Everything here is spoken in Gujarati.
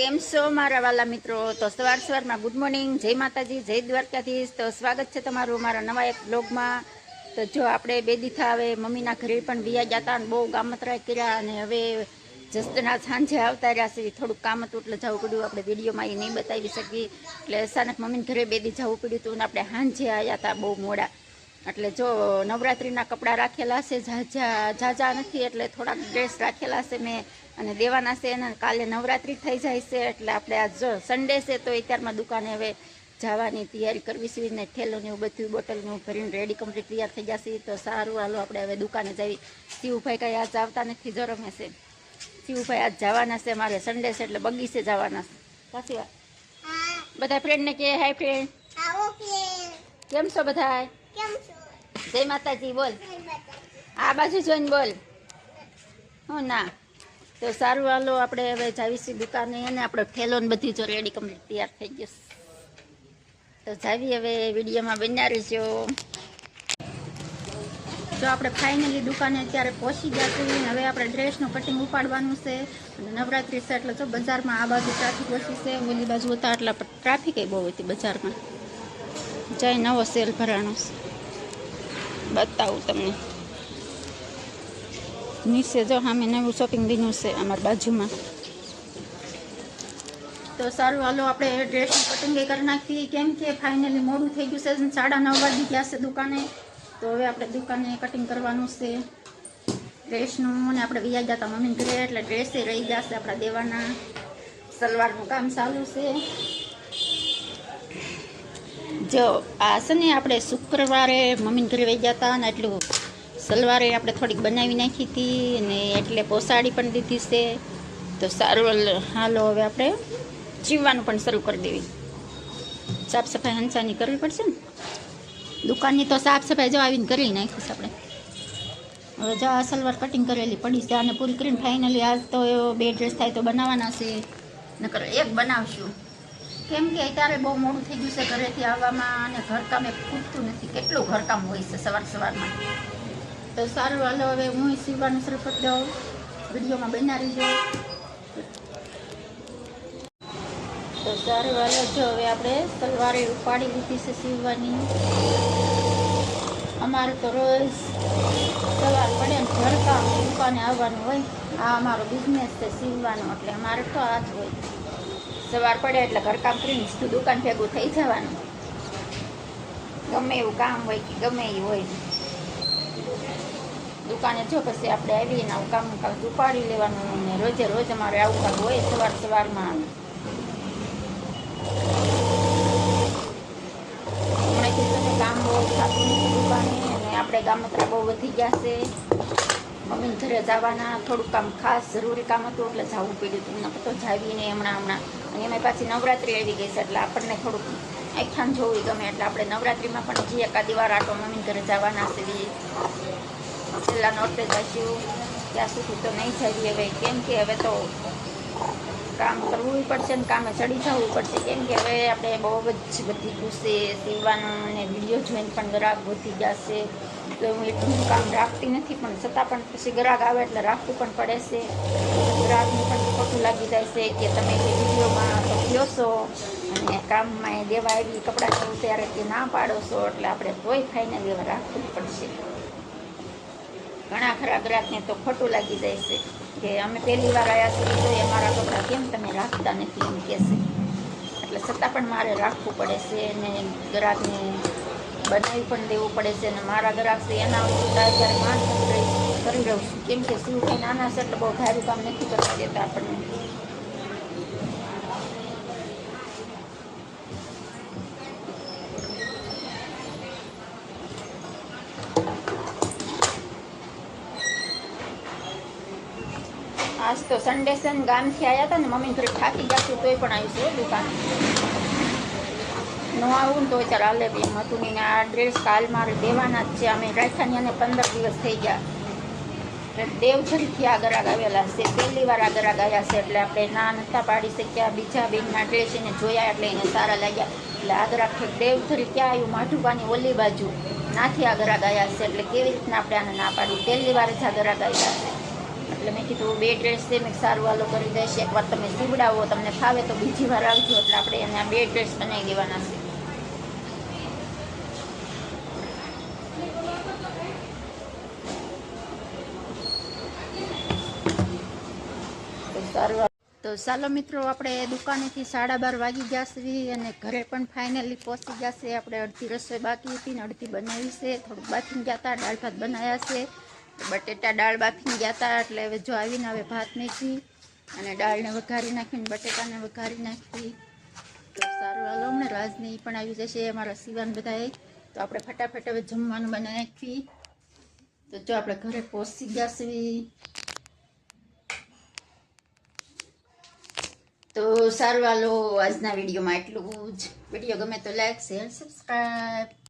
કેમ છો મારા વાલા મિત્રો? તો સવાર સવારમાં ગુડ મોર્નિંગ જય માતાજી, જય દ્વારકાધીશ. તો સ્વાગત છે તમારું મારા નવા એક બ્લોગમાં તો જો આપણે બે દીથા હવે મમ્મીના ઘરે પણ વિયા હતા અને બહુ ગામતરા કર્યા અને હવે જસ્ટના સાંજે આવતા રહ્યા છે. થોડુંક કામ હતું એટલે જવું પડ્યું. આપણે વિડીયોમાં એ નહીં બતાવી શકીએ. એટલે અચાનક મમ્મીને ઘરે બે દી જવું પડ્યું હતું અને આપણે સાંજે આવ્યા હતા બહુ મોડા. એટલે જો નવરાત્રિના કપડાં રાખેલા છે ઝાઝા ઝાઝા નથી એટલે થોડાક ડ્રેસ રાખેલા છે મેં અને દેવાના છે અને કાલે નવરાત્રિ થઈ જાય છે એટલે આપણે આ જો સન્ડે છે તો અત્યારમાં દુકાને હવે જવાની તૈયારી કરવી છે ને થેલું ને એવું બધું બોટલનું ભરીને રેડી કમ્પ્લીટ તૈયાર થઈ જશે તો સારું હાલો આપણે હવે દુકાને જવી શિવભાઈ કાંઈ આજ આવતા નથી જો રમે છે. શિવભાઈ આજ જવાના છે મારે સન્ડે છે એટલે બગીચે જવાના છે. સાચી વાત? બધા ફ્રેન્ડને કે હાય ફ્રેન્ડ કેમ છો બધા જય માતાજી બોલ. આ બાજુ જોઈને બોલ. હું ના. તો સારું, હાલો, આપણે હવે જાવીશું દુકાને અને આપણો થેલો બધી જો રેડી કમ્પ્લીટ તૈયાર થઈ ગયું. તો જાવી હવે વિડીયોમાં બન્યા રહીજો જો આપણે ફાઇનલી દુકાને અત્યારે પહોંચી ગયા છીએ હવે આપણે ડ્રેસનું કટિંગ ઉપાડવાનું છે. અને નવરાત્રી છે એટલે જો બજારમાં આ બાજુ ટ્રાફિક ઓછી છે, ઓલી બાજુ હતા એટલે ટ્રાફિક બહુ હતી બજારમાં. જય નવો સેલ ભરાણો. બતાવું તમને. નીચે જો સામે નવું શોપિંગ બીનું છે અમારી બાજુમાં. તો સારું, હાલો આપણે ડ્રેસની કટિંગ કરી નાખીએ. કેમ કે ફાઇનલી મોડું થઈ ગયું છે. સાડા નવ વાગી ગયા છે દુકાને. તો હવે આપણે દુકાને કટિંગ કરવાનું છે. ડ્રેસનું અને આપણે વ્યાજ હતા મમ્મી ઘરે, એટલે ડ્રેસે રહી ગયા છે આપણા દેવાના. સલવારનું કામ ચાલુ છે. જો આ છે ને આપણે શુક્રવારે મમ્મીને ઘરે વહી ગયા હતા ને એટલું સલવારે આપણે થોડીક બનાવી નાખી હતી અને એટલે પોસાડી પણ દીધી છે. તો સારું હાલો હવે આપણે જીવવાનું પણ શરૂ કરી દેવી. સાફ સફાઈ હંસાની કરવી પડશે ને? દુકાનની તો સાફ સફાઈ જો આવીને કરી નાખીશ આપણે. હવે જો આ સલવાર કટિંગ કરેલી પડી છે, આને પૂરી કરીને ફાઇનલી આજ તો બે ડ્રેસ થાય તો બનાવવાના છે. નકર એક બનાવશું. કેમ કે અત્યારે બહુ મોડું થઈ ગયું છે ઘરેથી આવવામાં અને ઘરકામ એ ખૂટતું નથી. કેટલું ઘરકામ હોય છે સવાર સવારમાં. તો સારું, હાલો હવે હું સીવવાનું સરફત દઉં વિડીયોમાં બનાવી જાઉં તો સારું, હાલો, જો હવે આપણે સલવારે ઉપાડી લીધી છે સીવવાની અમારે તો રોજ સવાર પડે ને ઘરકામ દુકાને આવવાનું હોય. આ અમારો બિઝનેસ છે સીવવાનો એટલે અમારે તો આ જ હોય. સવાર પડે એટલે ઘરકામ કરીને દુકાન ભેગું થઈ જવાનું. ગમે એવું કામ હોય કે ગમે એ હોય. દુકાને જો પછી આપણે આવીને આવું કામ કામ ઉપાડી લેવાનું ને રોજે રોજ અમારે આવું કામ હોય સવાર સવારમાં. હમણાંથી કીધું કામ બહુ થતું દુકાને અને આપણે ગામતરા બહુ વધી ગયા છે. મમ્મી ઘરે જવાના થોડુંક કામ ખાસ જરૂરી કામ હતું એટલે જવું પડ્યું હતું. નકર તો જાવીને હમણાં હમણાં. અને એમાં પાછી નવરાત્રિ આવી ગઈ છે એટલે આપણને થોડુંક આખ્યાન જોવું ગમે એટલે આપણે નવરાત્રિમાં પણ જે એકાદી વાર આટો મમ્મી ઘરે જવાના છે છેલ્લા નોર્તે જઈશું ત્યાં સુધી તો નહીં જઈએ હવે. કેમ કે હવે તો કામ કરવું પડશે ને કામે ચડી જવું પડશે. કેમ કે હવે આપણે બહુ જ બધી ગુસ્સે સીવવાનું અને વીડિયો જોઈને પણ ગ્રાહક વધી ગયા છે. એટલે હું એટલું કામ રાખતી નથી, પણ છતાં પણ પછી ગ્રાહક આવે એટલે રાખવું પણ પડે છે. ગ્રાહકને પણ ખોટું લાગી જાય છે કે તમે જે વિડીયોમાં તો કહો છો અને કામમાં એ દેવા આવી કપડાં જવું ત્યારે તે ના પાડો છો, એટલે આપણે તોય ફાઈને દેવા રાખવું પડશે. ઘણા ખરા ગ્રાહકને તો ખોટું લાગી જાય છે કે અમે પહેલી વાર આવ્યા છીએ તો એ મારા કપડાં કેમ તમે રાખતા નથી એમ કહેશે એટલે છતાં પણ મારે રાખવું પડે છે અને ગ્રાહકને બનાવી પણ દેવું પડે છે અને મારા ગ્રાહક છે એના ત્યારે માન કરી રહું છું. કેમ કે સિવું નાના છે એટલે બહુ ભારું કામ નથી કરવા દેતા આપણને. આજ તો સન્ડે છે ને ગામથી આવ્યા હતા ને મમ્મી ઘરે થાકી ગયા છું તોય પણ આવીશું દુકાન. ન આવું ને તો ચાલ હાલે બી એમ હતું નહીં આ ડ્રેસ કાલ મારે દેવાના જ છે. અમે રાખ્યા અને પંદર દિવસ થઈ ગયા. એટલે દેવઝરીથી આગળ આગ આવેલા છે. પહેલી વાર આગળ આગ આવ્યા છે. એટલે આપણે ના નહોતા પાડી શક્યા. બીજા બેનના ડ્રેસ એને જોયા એટલે એને સારા લાગ્યા. એટલે આગળ આખે દેવઝરી ક્યાં આવ્યું માઠુબાની ઓલી બાજુ. નાથી આગળ આગ આવ્યા છે. એટલે કેવી રીતના આપણે આને ના પાડી પહેલી વાર જ આગળ આવ્યા છે એટલે મેં કીધું બે ડ્રેસ છે, મેં સારું વાલો કરી દઈશ. એકવાર તમે સીવડાવો તમને ફાવે તો બીજી વાર આવજો. એટલે આપણે એને આ બે ડ્રેસ બનાવી દેવાના છે. તો ચાલો મિત્રો, આપણે દુકાનેથી સાડા બાર વાગી જશે અને ઘરે પણ ફાઇનલી પહોંચી જશે. આપણે અડધી રસોઈ બાકી હતી ને અડધી બનાવી છે. થોડુંક બાફીને ગયા હતા, દાળ ભાત બનાવ્યા છે. બટેટા દાળ બાફીને ગયા હતા એટલે હવે જો આવીને હવે ભાત નાખી અને દાળને વઘારી નાખીને, બટેટાને વઘારી નાખી. તો સારું, હાલો ને રાજને પણ આવી જશે, અમારા સિવાન બધાએ. તો આપણે ફટાફટ હવે જમવાનું બનાવી નાખવી તો જો આપણે ઘરે પહોંચી છીએ. તો સારું, હાલો આજના વિડીયોમાં એટલું જ. વીડિયો ગમે તો લાઈક, શેર, સબસ્ક્રાઈબ.